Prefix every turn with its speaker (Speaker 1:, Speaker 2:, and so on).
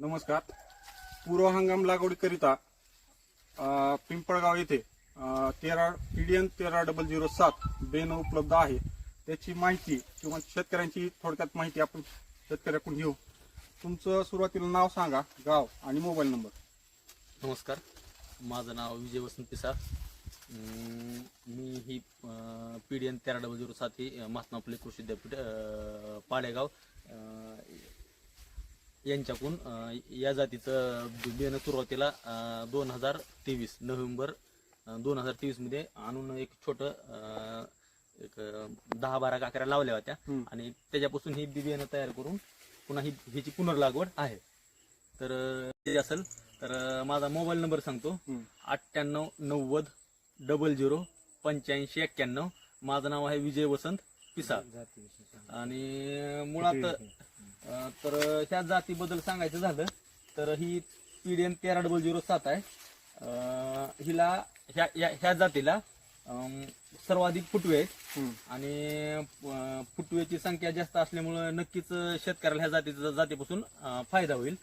Speaker 1: नमस्कार. पूर्व हंगाम लागवडीकरिता पिंपळगाव येथे तेरा पी डी एन तेरा डबल झिरो सात बेन उपलब्ध आहे. त्याची माहिती किंवा शेतकऱ्यांची थोडक्यात माहिती आपण शेतकऱ्याकडून घेऊ. तुमचं सुरुवातीला नाव सांगा गाव आणि मोबाईल नंबर.
Speaker 2: नमस्कार. माझं नाव विजय वसंत पिसार मी ही पी डी एन तेरा डबल झिरो सात ही महात्मा फुले कृषी विद्यापीठ पाडेगाव यांच्याकडून अं, या जातीचं बियाणं सुरुवातीला दोन हजार तेवीस नोव्हेंबर दोन हजार तेवीसमध्ये आणून एक छोटं एक अं, दहा बारा काकऱ्या लावल्या होत्या.
Speaker 1: हम्म.
Speaker 2: आणि त्याच्यापासून ही बी बियाणं तयार करून पुन्हा ही ह्याची पुनर्लागवड आहे. तर अं, ते असेल तर अं, माझा मोबाईल नंबर सांगतो.
Speaker 1: हम्म.
Speaker 2: अठ्ठ्याण्णव नव्वद डबल झिरो पंच्याऐंशी एक्क्याण्णव. माझं नाव आहे विजय वसंत पिसाळ. आणि मुळात तर ह्या जातीबद्दल सांगायचं झालं तर ही पीडीएन तेरा डबल झिरो सात आहे. हिला ह्या ह्या- ह्या जातीला सर्वाधिक फुटवे आहेत. आणि फुटवेची संख्या जास्त असल्यामुळं नक्कीच शेतकऱ्याला ह्या जातीचा जातीपासून फायदा होईल.